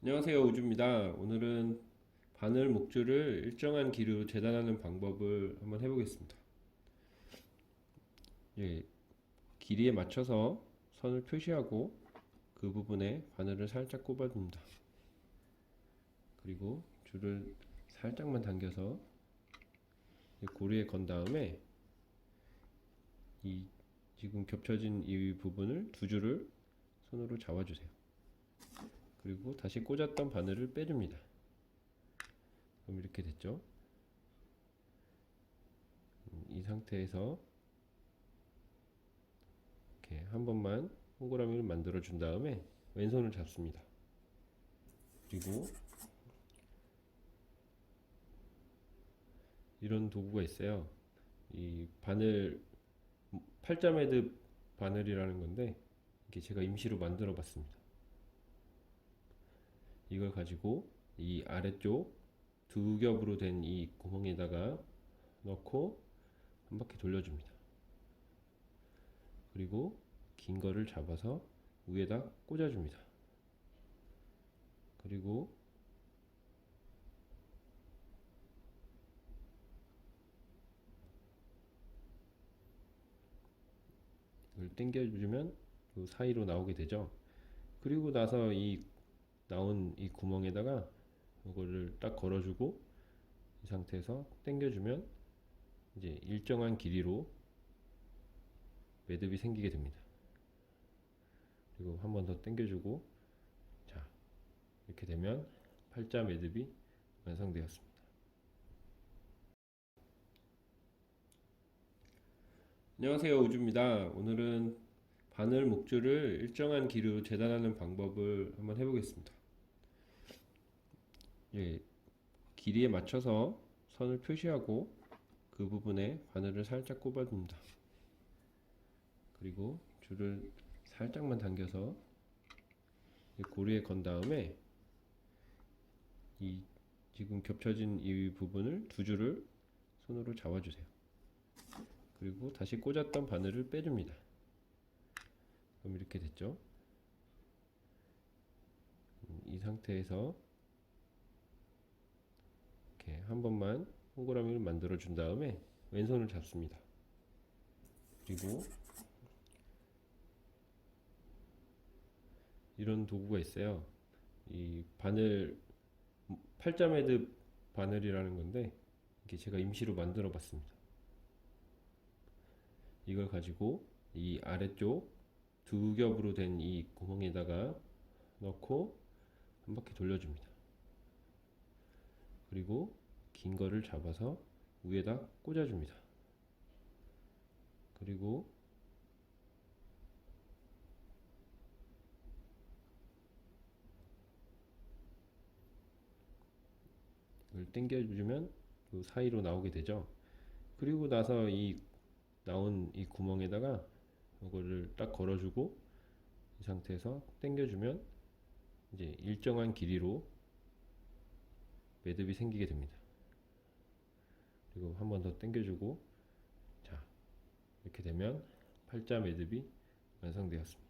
안녕하세요 우주입니다. 오늘은 바늘 목줄을 일정한 길이로 재단하는 방법을 한번 해보겠습니다. 예, 길이에 맞춰서 선을 표시하고 그 부분에 바늘을 살짝 꼽아줍니다. 그리고 줄을 살짝만 당겨서 이 고리에 건 다음에 이 지금 겹쳐진 이 부분을 두 줄을 손으로 잡아주세요. 그리고 다시 꽂았던 바늘을 빼줍니다. 그럼 이렇게 됐죠? 음, 이 상태에서 이렇게 한 번만 동그라미를 만들어 준 다음에 왼손을 잡습니다. 그리고 이런 도구가 있어요. 이 바늘 팔자 매듭 바늘이라는 건데 이게 제가 임시로 만들어 봤습니다. 이걸 가지고 이 아래쪽 두 겹으로 된 이 구멍에다가 넣고 한 바퀴 돌려줍니다. 그리고 긴 거를 잡아서 위에다 꽂아줍니다. 그리고 이걸 당겨주면 그 사이로 나오게 되죠. 그리고 나서 이 나온 이 구멍에다가 이거를 딱 걸어주고 이 상태에서 당겨주면 이제 일정한 길이로 매듭이 생기게 됩니다. 그리고 한 번 더 당겨주고 자 이렇게 되면 팔자 매듭이 완성되었습니다. 안녕하세요 우주입니다. 오늘은 바늘 목줄을 일정한 길이로 재단하는 방법을 한번 해보겠습니다. 예, 길이에 맞춰서 선을 표시하고 그 부분에 바늘을 살짝 꼽아줍니다. 그리고 줄을 살짝만 당겨서 이 고리에 건 다음에 이 지금 겹쳐진 이 부분을 두 줄을 손으로 잡아주세요. 그리고 다시 꽂았던 바늘을 빼줍니다. 그럼 이렇게 됐죠? 음, 이 상태에서 한 번만 동그라미를 만들어 준 다음에 왼손을 잡습니다. 그리고 이런 도구가 있어요. 이 바늘 팔자 매듭 바늘이라는 건데 이게 제가 임시로 만들어 봤습니다. 이걸 가지고 이 아래쪽 두 겹으로 된 이 구멍에다가 넣고 한 바퀴 돌려줍니다. 그리고 긴 거를 잡아서 위에다 꽂아줍니다. 그리고 이걸 당겨주면 그 사이로 나오게 되죠. 그리고 나서 이 나온 이 구멍에다가 이거를 딱 걸어주고 이 상태에서 당겨주면 이제 일정한 길이로 매듭이 생기게 됩니다. 그리고 한 번 더 당겨주고 자 이렇게 되면 팔자 매듭이 완성되었습니다.